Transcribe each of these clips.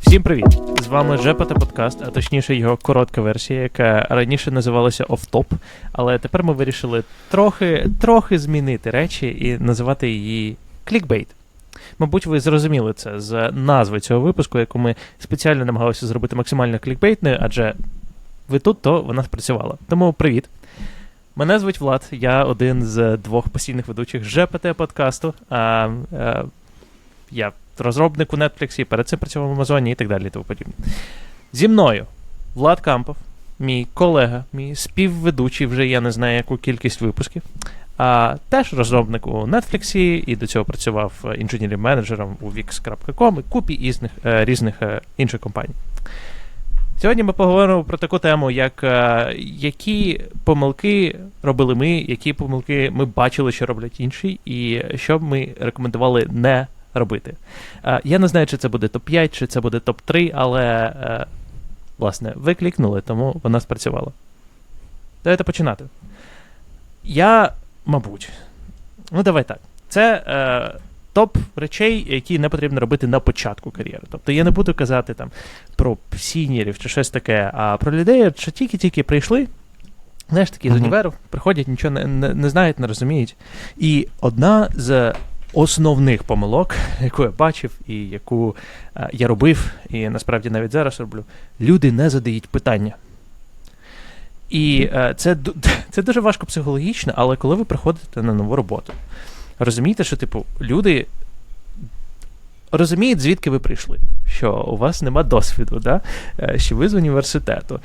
Всім привіт! З вами Жепата Подкаст, а точніше його коротка версія, яка раніше називалася Офтоп, але тепер ми вирішили трохи трохи змінити речі і називати її клікбейт. Мабуть, ви зрозуміли це з назви цього випуску, яку ми спеціально намагалися зробити максимально клікбейтною, адже ви тут, то вона спрацювала. Тому привіт. Мене звуть Влад, я один з двох постійних ведучих ЖПТ подкасту. А, а, Я розробник у Netflix, перед цим працював в Амазоні і так далі. І тому подібне. Зі мною Влад Кампов, мій колега, мій співведучий, вже я не знаю, яку кількість випусків. А теж розробник у Netflix і до цього працював інженерним менеджером у Wix.com і купі різних, різних інших компаній. Сьогодні ми поговоримо про таку тему, як які помилки робили ми, які помилки ми бачили, що роблять інші, і що б ми рекомендували не робити. Я не знаю, чи це буде топ-5, чи це буде топ-3, але, власне, ви клікнули, тому вона спрацювала. Давайте починати. Я, мабуть, ну давай так. Це е, топ речей, які не потрібно робити на початку кар'єри. Тобто я не буду казати там про сіньорів чи щось таке, а про людей, що тільки-тільки прийшли. Знаєш, такі з універу, приходять, нічого не, не, не знають, не розуміють. І одна з основних помилок, яку я бачив, і яку е, я робив, і насправді навіть зараз роблю, люди не задають питання. І е, це це дуже важко психологічно, але коли ви приходите на нову роботу, розумієте, що, типу, люди розуміють, звідки ви прийшли, що у вас нема досвіду, да? що ви з університету,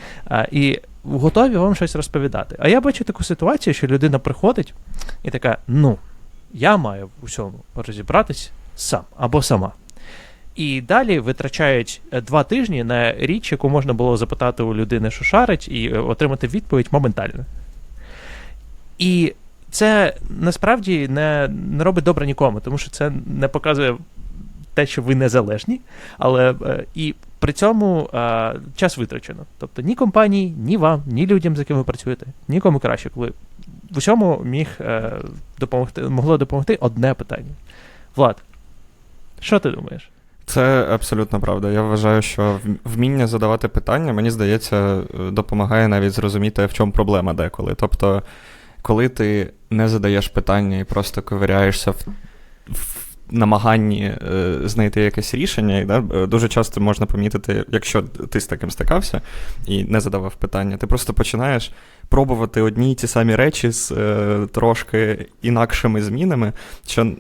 і готові вам щось розповідати. А я бачу таку ситуацію, що людина приходить і така: ну, я маю в усьому розібратись сам або сама. І далі витрачають два тижні на річ, яку можна було запитати у людини, що шарить, і отримати відповідь моментально. І це насправді не не робить добре нікому, тому що це не показує те, що ви незалежні, але і при цьому а, час витрачено. Тобто ні компанії, ні вам, ні людям, з якими ви працюєте, нікому краще, коли в усьому міг е, допомогти, могло допомогти одне питання. Влад, що ти думаєш? Це абсолютно правда. Я вважаю, що вміння задавати питання, мені здається, допомагає навіть зрозуміти, в чому проблема деколи. Тобто, коли ти не задаєш питання і просто ковиряєшся в намаганні е, знайти якесь рішення, і, да, дуже часто можна помітити, якщо ти з таким стикався і не задавав питання, ти просто починаєш пробувати одні й ті самі речі з е, трошки інакшими змінами, що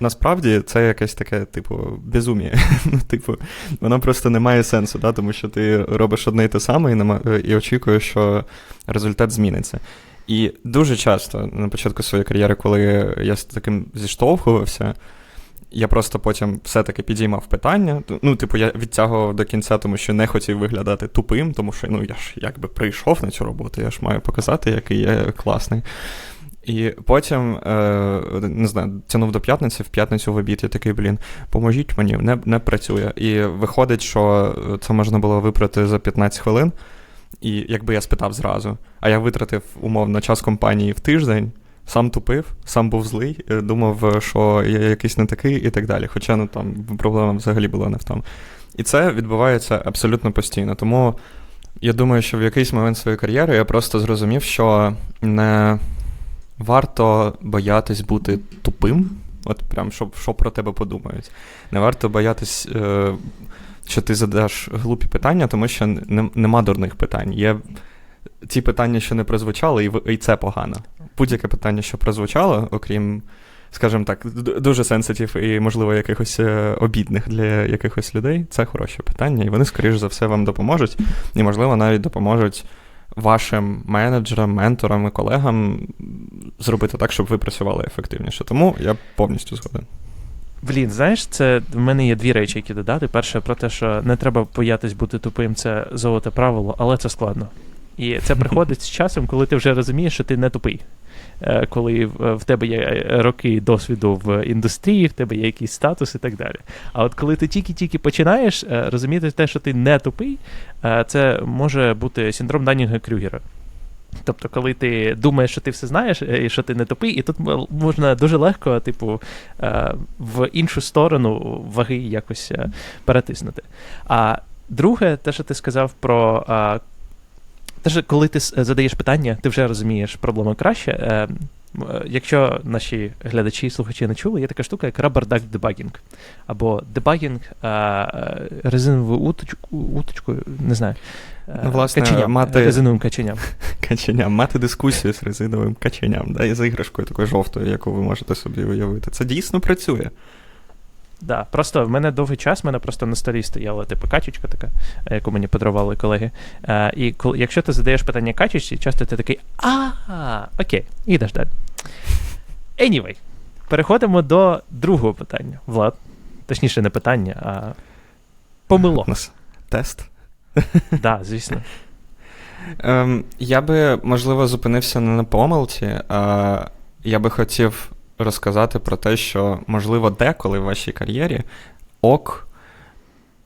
насправді це якесь таке, типу, безум'я. Ну, типу, воно просто не має сенсу, да, тому що ти робиш одне й те саме і, нема, і очікуєш, що результат зміниться. І дуже часто на початку своєї кар'єри, коли я з таким зіштовхувався, я просто потім все-таки підіймав питання. Ну, типу, я відтягував до кінця, тому що не хотів виглядати тупим, тому що ну, я ж якби прийшов на цю роботу, я ж маю показати, який я класний. І потім, е, не знаю, тянув до п'ятниці, в п'ятницю в обід я такий, блін, поможіть мені, не не працює. І виходить, що це можна було випрати за 15 хвилин. І якби я спитав зразу, а я витратив умовно час компанії в тиждень. Сам тупив, сам був злий, е, думав, що я якийсь не такий і так далі. Хоча ну там проблема взагалі була не в тому. І це відбувається абсолютно постійно. Тому я думаю, що в якийсь момент своєї кар'єри я просто зрозумів, що не варто боятись бути тупим, от прям що, що про тебе подумають. Не варто боятись, е, що ти задаш глупі питання, тому що не, нема дурних питань. Є ті питання, що не прозвучали, і це погано. Будь-яке питання, що прозвучало, окрім, скажімо так, дуже сенситив і, можливо, якихось е, обідних для якихось людей, це хороше питання, і вони, скоріш за все, вам допоможуть, і, можливо, навіть допоможуть вашим менеджерам, менторам і колегам зробити так, щоб ви працювали ефективніше. Тому я повністю згоден. Блін, знаєш, це в мене є дві речі, які додати. Перше, про те, що не треба боятись бути тупим, це золоте правило, але це складно. І це приходить з часом, коли ти вже розумієш, що ти не тупий. Е, коли в тебе є е, роки досвіду в індустрії, в тебе є якийсь статус і так далі. А от коли ти тільки-тільки починаєш е, розуміти те, що ти не тупий, це може бути синдром Данінга Крюгера. Тобто, коли ти думаєш, що ти все знаєш, е, і що ти не тупий, і тут можна дуже легко, типу, е, в іншу сторону ваги якось е, перетиснути. А друге, те, що ти сказав про. Е, Те, коли ти задаєш питання, ти вже розумієш проблему краще. Е, е, Якщо наші глядачі і слухачі не чули, є така штука, як rubber duck debugging. Або дебагінг е, е, резиновою уточку, уточкою, не знаю. е, Ну, власне, каченям, мати- резиновим каченям. Каченям, мати дискусію з резиновим каченям, да, і з іграшкою такою жовтою, яку ви можете собі уявити. Це дійсно працює. Да, просто в мене довгий час, в мене просто на столі стояла типу качечка така, е, яку мені подарували колеги. Е, і коли, якщо ти задаєш питання качечці, часто ти такий а, окей, і йдеш далі. Anyway, переходимо до другого питання. Влад. Точніше, не питання, а помилок. Тест. Да, звісно. Ем, я би, можливо, зупинився не на помилці, а я би хотів розказати про те, що, можливо, деколи в вашій кар'єрі ок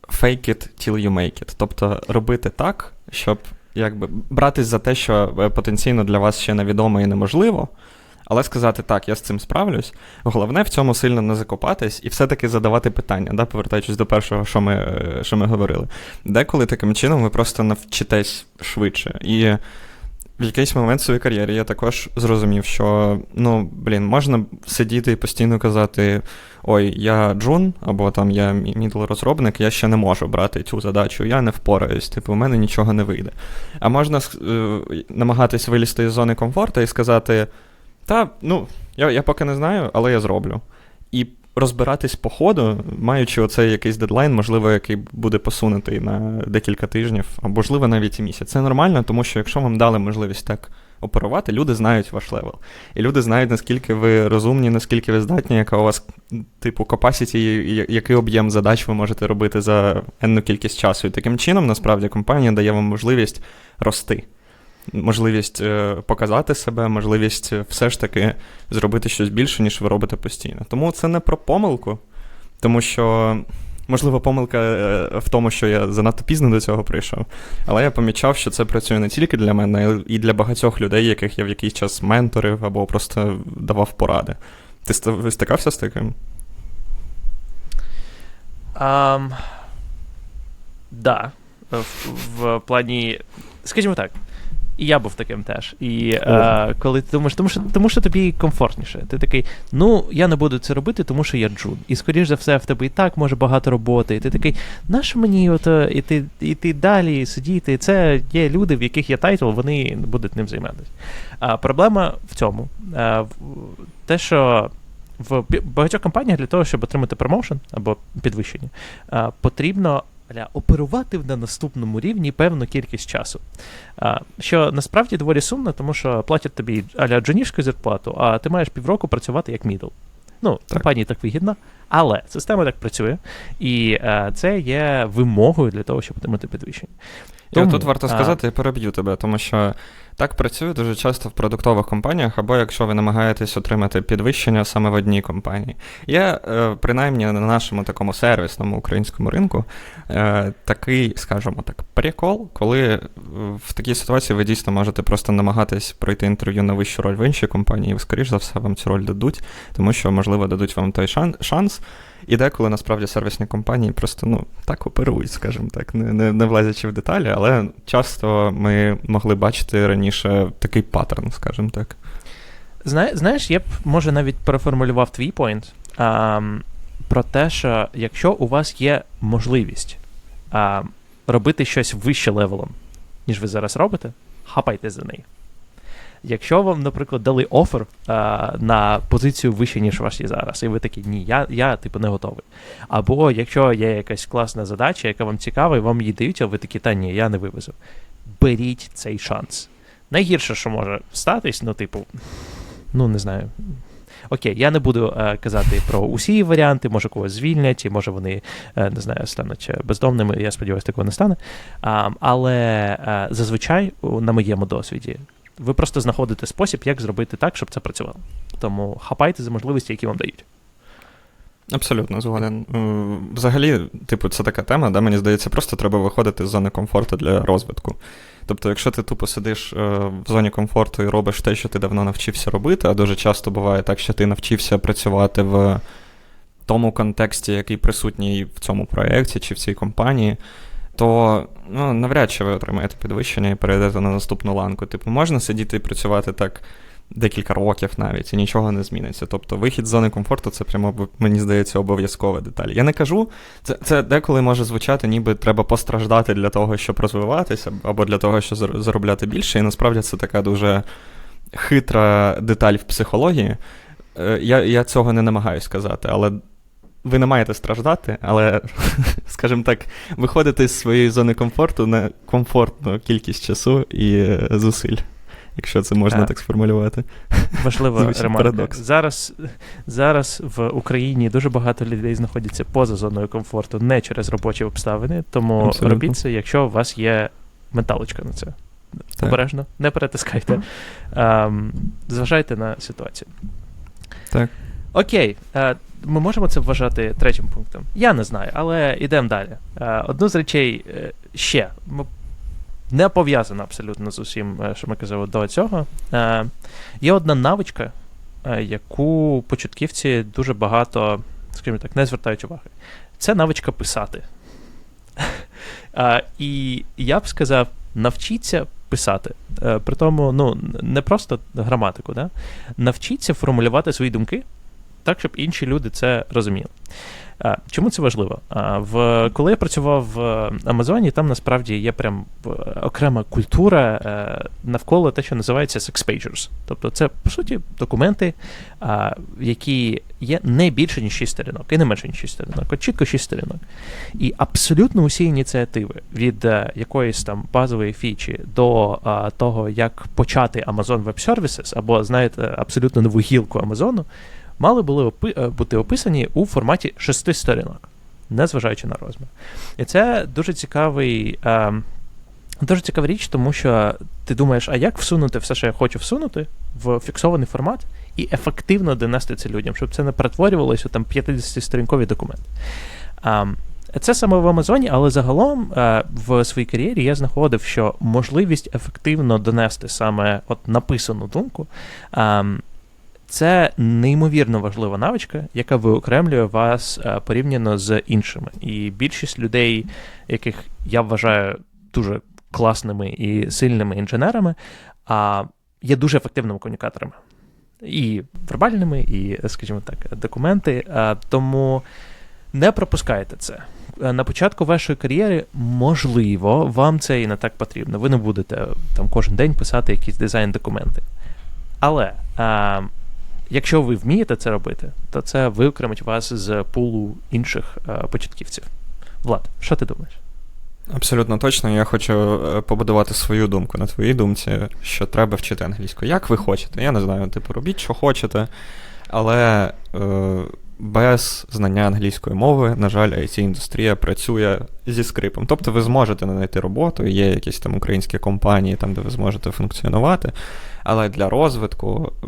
fake it till you make it. Тобто робити так, щоб якби братись за те, що е, потенційно для вас ще невідомо і неможливо. Але сказати так, я з цим справлюсь. Головне в цьому сильно не закопатись і все-таки задавати питання, да, повертаючись до першого, що ми, е, що ми говорили. Деколи таким чином ви просто навчитесь швидше. І в якийсь момент в своїй кар'єрі я також зрозумів, що ну, блін, можна сидіти і постійно казати: ой, я джун, або там я мідл розробник, я ще не можу брати цю задачу, я не впораюсь, типу, у мене нічого не вийде. А можна е, намагатись вилізти із зони комфорту і сказати. Та, ну, я я поки не знаю, але я зроблю. І розбиратись по ходу, маючи оцей якийсь дедлайн, можливо, який буде посунутий на декілька тижнів, а можливо навіть і місяць. Це нормально, тому що якщо вам дали можливість так оперувати, люди знають ваш левел. І люди знають, наскільки ви розумні, наскільки ви здатні, яка у вас, типу, capacity, який об'єм задач ви можете робити за енну кількість часу. І таким чином, насправді, компанія дає вам можливість рости можливість е, показати себе, можливість е, все ж таки зробити щось більше, ніж ви робите постійно. Тому це не про помилку, тому що. Можливо, помилка е, в тому, що я занадто пізно до цього прийшов, але я помічав, що це працює не тільки для мене, а і для багатьох людей, яких я в якийсь час менторив або просто давав поради. Ти стикався з таким? Um, да. В, в плані. Скажімо так, і я був таким теж. І е, коли ти думаєш, тому що тому що тобі комфортніше. Ти такий, ну я не буду це робити, тому що я джун. І скоріш за все, в тебе і так може багато роботи. І ти такий, нащо мені ото іти, іти далі, сидіти? Це є люди, в яких є тайтл, вони будуть ним займатися. А проблема в цьому. А, те, що. В багатьох компаніях для того, щоб отримати промоушен або підвищення, потрібно аля, оперувати на наступному рівні певну кількість часу. А, Що насправді доволі сумно, тому що платять тобі аля джунішку зарплату, а ти маєш півроку працювати як мідл. Ну, так. компанії так вигідно, але система так працює, і а, це є вимогою для того, щоб отримати підвищення. Тому, і тут варто сказати, я переб'ю тебе, тому що так працює дуже часто в продуктових компаніях, або якщо ви намагаєтесь отримати підвищення саме в одній компанії. Є, е, принаймні, на нашому такому сервісному українському ринку е, такий, скажімо так, прикол, коли в такій ситуації ви дійсно можете просто намагатись пройти інтерв'ю на вищу роль в іншій компанії, і, скоріш за все, вам цю роль дадуть, тому що, можливо, дадуть вам той шанс. І деколи насправді сервісні компанії просто ну, так оперують, скажімо так, не, не, не влазячи в деталі, але часто ми могли бачити раніше такий паттерн, скажімо так. Зна, знаєш, я б може навіть переформулював твій поінт про те, що якщо у вас є можливість а, робити щось вище левелом, ніж ви зараз робите, хапайте за неї. Якщо вам, наприклад, дали офер а, на позицію вище, ніж ваш є зараз, і ви такі, ні, я, я типу, не готовий. Або якщо є якась класна задача, яка вам цікава, і вам її дають, а ви такі, та ні, я не вивезу. Беріть цей шанс. Найгірше, що може статись, ну, типу, ну, не знаю. Окей, я не буду е, казати про усі варіанти, може когось звільнять, і може вони е, не знаю, стануть бездомними. Я сподіваюся, такого не стане. А, але е, зазвичай, на моєму досвіді, ви просто знаходите спосіб, як зробити так, щоб це працювало. Тому хапайте за можливості, які вам дають. Абсолютно згоден. Е, Взагалі, типу, це така тема, да, мені здається, просто треба виходити з зони комфорту для розвитку. Тобто, якщо ти тупо сидиш е, в зоні комфорту і робиш те, що ти давно навчився робити, а дуже часто буває так, що ти навчився працювати в тому контексті, який присутній в цьому проєкті чи в цій компанії, то ну, навряд чи ви отримаєте підвищення і перейдете на наступну ланку. Типу, можна сидіти і працювати так декілька років навіть, і нічого не зміниться. Тобто вихід з зони комфорту це прямо, мені здається, обов'язкова деталь. Я не кажу, це це деколи може звучати, ніби треба постраждати для того, щоб розвиватися, або для того, щоб заробляти більше. І насправді це така дуже хитра деталь в психології. Е, я, Я цього не намагаюся сказати, але. Ви не маєте страждати, але, скажімо так, виходити з своєї зони комфорту на комфортну кількість часу і е, зусиль якщо це можна так, так сформулювати. Важлива ремарка. Зараз зараз в Україні дуже багато людей знаходяться поза зоною комфорту, не через робочі обставини, тому Абсолютно. робіть це, якщо у вас є менталочка на це. Так. Обережно, не перетискайте. Um, зважайте на ситуацію. Так. Окей. Uh, ми можемо це вважати третім пунктом? Я не знаю, але йдемо далі. Uh, одну з речей uh, ще. Не пов'язана абсолютно з усім, е, що ми казали до цього. Е, Є одна навичка, е, яку початківці дуже багато, скажімо так, не звертають уваги. Це навичка писати. Е, І я б сказав, навчіться писати. Е, При тому, ну, не просто граматику, да? навчіться формулювати свої думки так, щоб інші люди це розуміли. Чому це важливо? В коли я працював в Амазоні, там насправді є прям окрема культура е, навколо те, що називається sex pages. Тобто, це по суті документи, які є не більше ніж 6 сторінок, і не менше ніж 6 сторінок, от чітко 6 сторінок. І абсолютно усі ініціативи від е, якоїсь там базової фічі до того, як почати Amazon Web Services, або знаєте, абсолютно нову гілку Амазону мали були опи е, бути описані у форматі шести сторінок, незважаючи на розмір. І це дуже цікавий. Е, Дуже цікава річ, тому що ти думаєш, а як всунути все, що я хочу всунути в фіксований формат і ефективно донести це людям, щоб це не перетворювалося у там 50-сторінкові документи. Це саме в Амазоні, але загалом в своїй кар'єрі я знаходив, що можливість ефективно донести саме от написану думку. Це неймовірно важлива навичка, яка виокремлює вас е, порівняно з іншими. І більшість людей, яких я вважаю дуже класними і сильними інженерами, є дуже ефективними комунікаторами. І вербальними, і, скажімо так, документи. Тому не пропускайте це. Е, на початку вашої кар'єри, можливо, вам це і не так потрібно. Ви не будете там кожен день писати якісь дизайн-документи. Але Якщо ви вмієте це робити, то це виокремить вас з пулу інших е, початківців. Влад, що ти думаєш? Абсолютно точно. Я хочу е, побудувати свою думку на твоїй думці, що треба вчити англійську. Як ви хочете? Я не знаю, типу, робіть, що хочете, але е, без знання англійської мови, на жаль, it індустрія працює зі скрипом. Тобто ви зможете знайти роботу, є якісь там українські компанії, там, де ви зможете функціонувати. Але для розвитку е,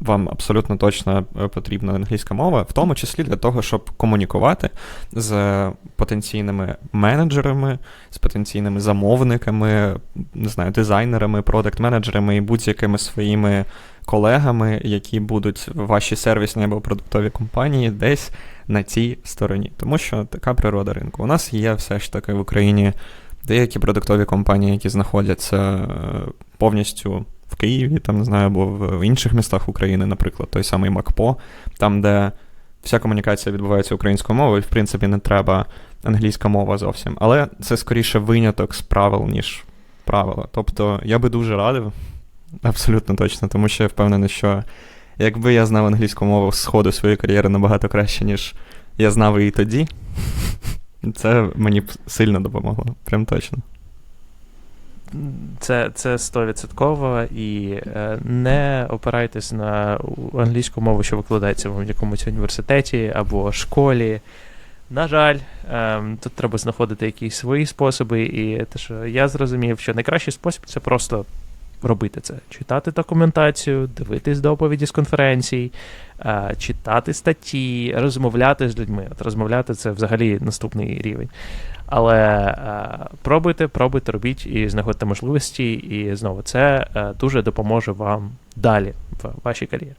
вам абсолютно точно е, потрібна англійська мова, в тому числі для того, щоб комунікувати з потенційними менеджерами, з потенційними замовниками, не знаю, дизайнерами, продакт-менеджерами і будь-якими своїми колегами, які будуть в вашій сервісній або продуктовій компанії десь на цій стороні. Тому що така природа ринку. У нас є все ж таки в Україні деякі продуктові компанії, які знаходяться е, повністю в Києві, там не знаю, або в інших містах України, наприклад, той самий МакПо, там, де вся комунікація відбувається українською мовою, і в принципі не треба англійська мова зовсім. Але це скоріше виняток з правил, ніж правила. Тобто я би дуже радив, абсолютно точно, тому що я впевнений, що якби я знав англійську мову з ходу своєї кар'єри набагато краще, ніж я знав її тоді, це мені б сильно допомогло. Прям точно. Це це 100% і е, не опирайтесь на англійську мову, що викладається в якомусь університеті або школі. На жаль, е, тут треба знаходити якісь свої способи, і те, що я зрозумів, що найкращий спосіб це просто робити це: читати документацію, дивитись доповіді з конференцій, е, читати статті, розмовляти з людьми. От розмовляти це взагалі наступний рівень. Але е, пробуйте, пробуйте, робіть і знаходьте можливості, і знову це е, дуже допоможе вам далі в вашій кар'єрі.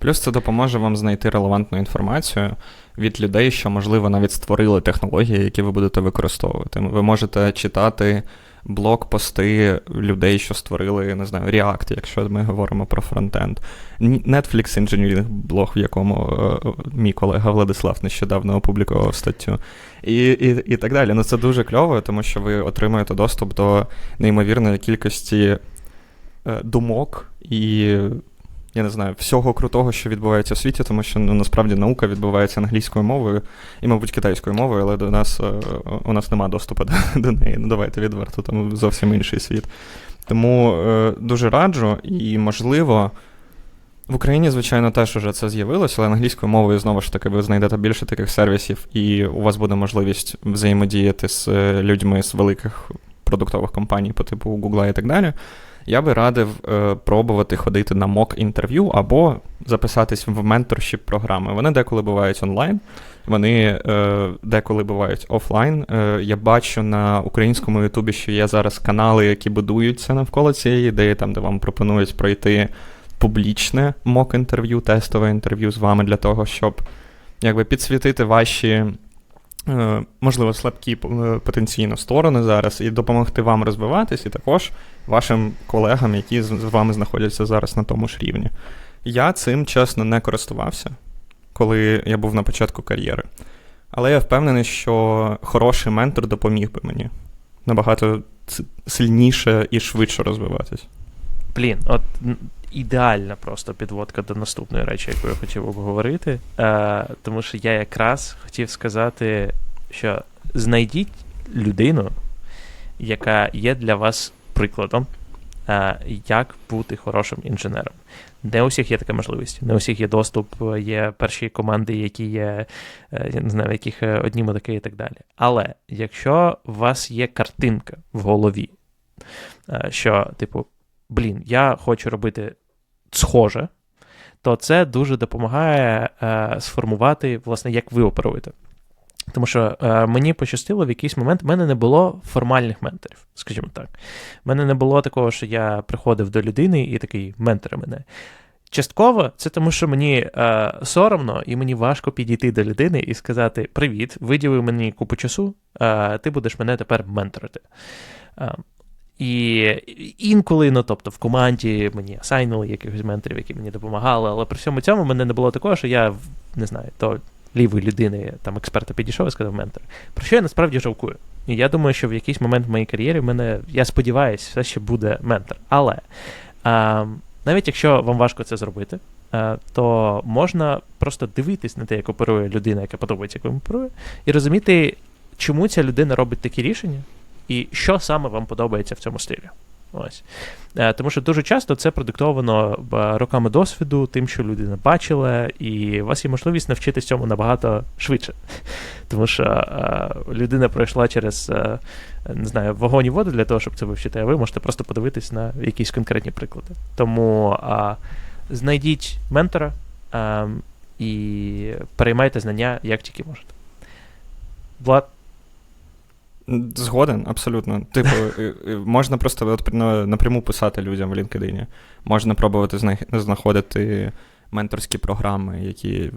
Плюс це допоможе вам знайти релевантну інформацію від людей, що, можливо, навіть створили технології, які ви будете використовувати. Ви можете читати блог-пости людей, що створили, не знаю, React, якщо ми говоримо про фронтенд. Netflix Engineering блог, в якому е, мій колега Владислав нещодавно опублікував статтю. І, і, і так далі. Ну це дуже кльово, тому що ви отримуєте доступ до неймовірної кількості е, думок і я не знаю, всього крутого, що відбувається в світі, тому що ну, насправді наука відбувається англійською мовою і, мабуть, китайською мовою, але до нас е, у нас немає доступу до, до неї. Ну, давайте відверто, там зовсім інший світ. Тому е, дуже раджу, і, можливо, в Україні, звичайно, теж уже це з'явилося, але англійською мовою знову ж таки ви знайдете більше таких сервісів, і у вас буде можливість взаємодіяти з е, людьми з великих продуктових компаній по типу Google і так далі я би радив е, пробувати ходити на мок-інтерв'ю або записатись в менторшіп програми. Вони деколи бувають онлайн, вони е, деколи бувають офлайн. Е, я бачу на українському Ютубі, що є зараз канали, які будуються навколо цієї ідеї, там, де вам пропонують пройти публічне мок-інтерв'ю, тестове інтерв'ю з вами для того, щоб якби підсвітити ваші. Е, можливо, слабкі е, потенційно сторони зараз, і допомогти вам розвиватись, і також вашим колегам, які з вами знаходяться зараз на тому ж рівні. Я цим чесно не користувався, коли я був на початку кар'єри. Але я впевнений, що хороший ментор допоміг би мені набагато сильніше і швидше розвиватись. Блін, от ідеальна просто підводка до наступної речі, яку я хотів обговорити. Е, Тому що я якраз хотів сказати, що знайдіть людину, яка є для вас прикладом, е, як бути хорошим інженером. Не у всіх є така можливість, не у всіх є доступ, є перші команди, які є, е, я не знаю, яких е, одні мудаки і так далі. Але якщо у вас є картинка в голові, що, типу, блін, я хочу робити схоже, то це дуже допомагає сформувати, власне, як ви оперуєте. Тому що е, мені пощастило в якийсь момент, в мене не було формальних менторів, скажімо так. В мене не було такого, що я приходив до людини і такий ментор мене. Частково це тому, що мені е, соромно і мені важко підійти до людини і сказати: Привіт, виділив мені купу часу, е, ти будеш мене тепер менторити. Е, і інколи, ну тобто, в команді мені асайнули якихось менторів, які мені допомагали, але при всьому цьому мене не було такого, що я не знаю, то лівої людини, там експерта підійшов і сказав ментор. Про що я насправді жалкую? І я думаю, що в якийсь момент в моїй кар'єрі в мене, я сподіваюся, все ще буде ментор. Але а, навіть якщо вам важко це зробити, то можна просто дивитись на те, як оперує людина, яка подобається, як оперує, і розуміти, чому ця людина робить такі рішення, і що саме вам подобається в цьому стилі. Ось. Е, тому що дуже часто це продиктовано роками досвіду, тим, що людина бачила, і у вас є можливість навчитися цьому набагато швидше. Тому що е, людина пройшла через е, не знаю, вогонь і воду для того, щоб це вивчити, а ви можете просто подивитись на якісь конкретні приклади. Тому а, знайдіть ментора а, і переймайте знання, як тільки можете. Влад. Згоден, абсолютно. Типу, можна просто от, напряму писати людям в LinkedIn. Можна пробувати знаходити менторські програми, які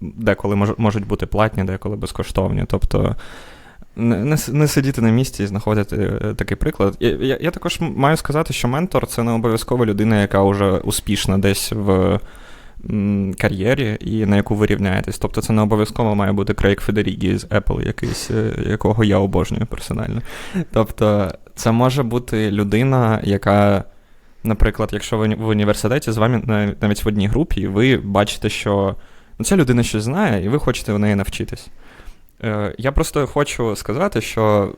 деколи можуть бути платні, деколи безкоштовні. Тобто не не сидіти на місці і знаходити е, такий приклад. Я, я, я також маю сказати, що ментор це не обов'язково людина, яка вже успішна десь в кар'єрі і на яку ви рівняєтесь. Тобто це не обов'язково має бути Крейг Федерігі з Apple, якийсь, е, якого я обожнюю персонально. Тобто, це може бути людина, яка. Наприклад, якщо ви в університеті з вами навіть в одній групі, ви бачите, що ну, ця людина щось знає, і ви хочете в неї навчитись. Е, Я просто хочу сказати, що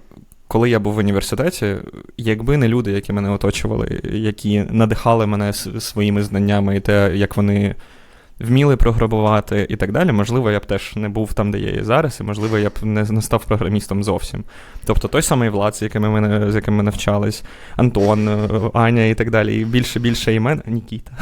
коли я був в університеті, якби не люди, які мене оточували, які надихали мене своїми знаннями і те, як вони вміли програмувати і так далі, можливо, я б теж не був там, де я є зараз, і можливо, я б не, не став програмістом зовсім. Тобто той самий Влад, з якими ми, з якими ми навчались, Антон, е, Аня і так далі, і більше більше імен, Нікіта.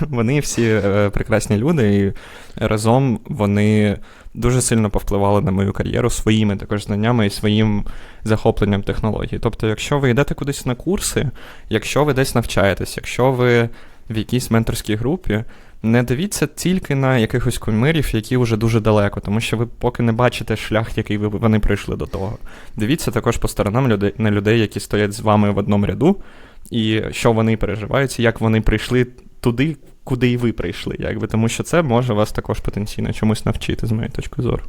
Вони всі е, прекрасні люди, і разом вони дуже сильно повпливали на мою кар'єру своїми також знаннями і своїм захопленням технологій. Тобто, якщо ви йдете кудись на курси, якщо ви десь навчаєтесь, якщо ви в якійсь менторській групі, не дивіться тільки на якихось кумирів, які вже дуже далеко, тому що ви поки не бачите шлях, який ви, вони пройшли до того. Дивіться також по сторонам людей, на людей, які стоять з вами в одному ряду, і що вони переживають, як вони прийшли туди, куди і ви прийшли, якби, тому що це може вас також потенційно чомусь навчити, з моєї точки зору.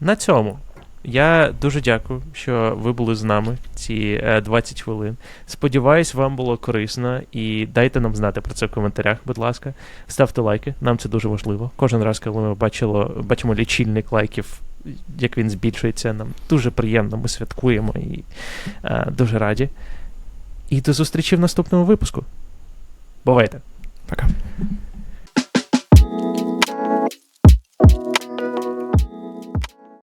На цьому я дуже дякую, що ви були з нами ці е, 20 хвилин. Сподіваюсь, вам було корисно і дайте нам знати про це в коментарях, будь ласка. Ставте лайки, нам це дуже важливо. Кожен раз, коли ми бачило, бачимо лічильник лайків, як він збільшується, нам дуже приємно, ми святкуємо і е, дуже раді. І до зустрічі в наступному випуску. Бувайте! Пока.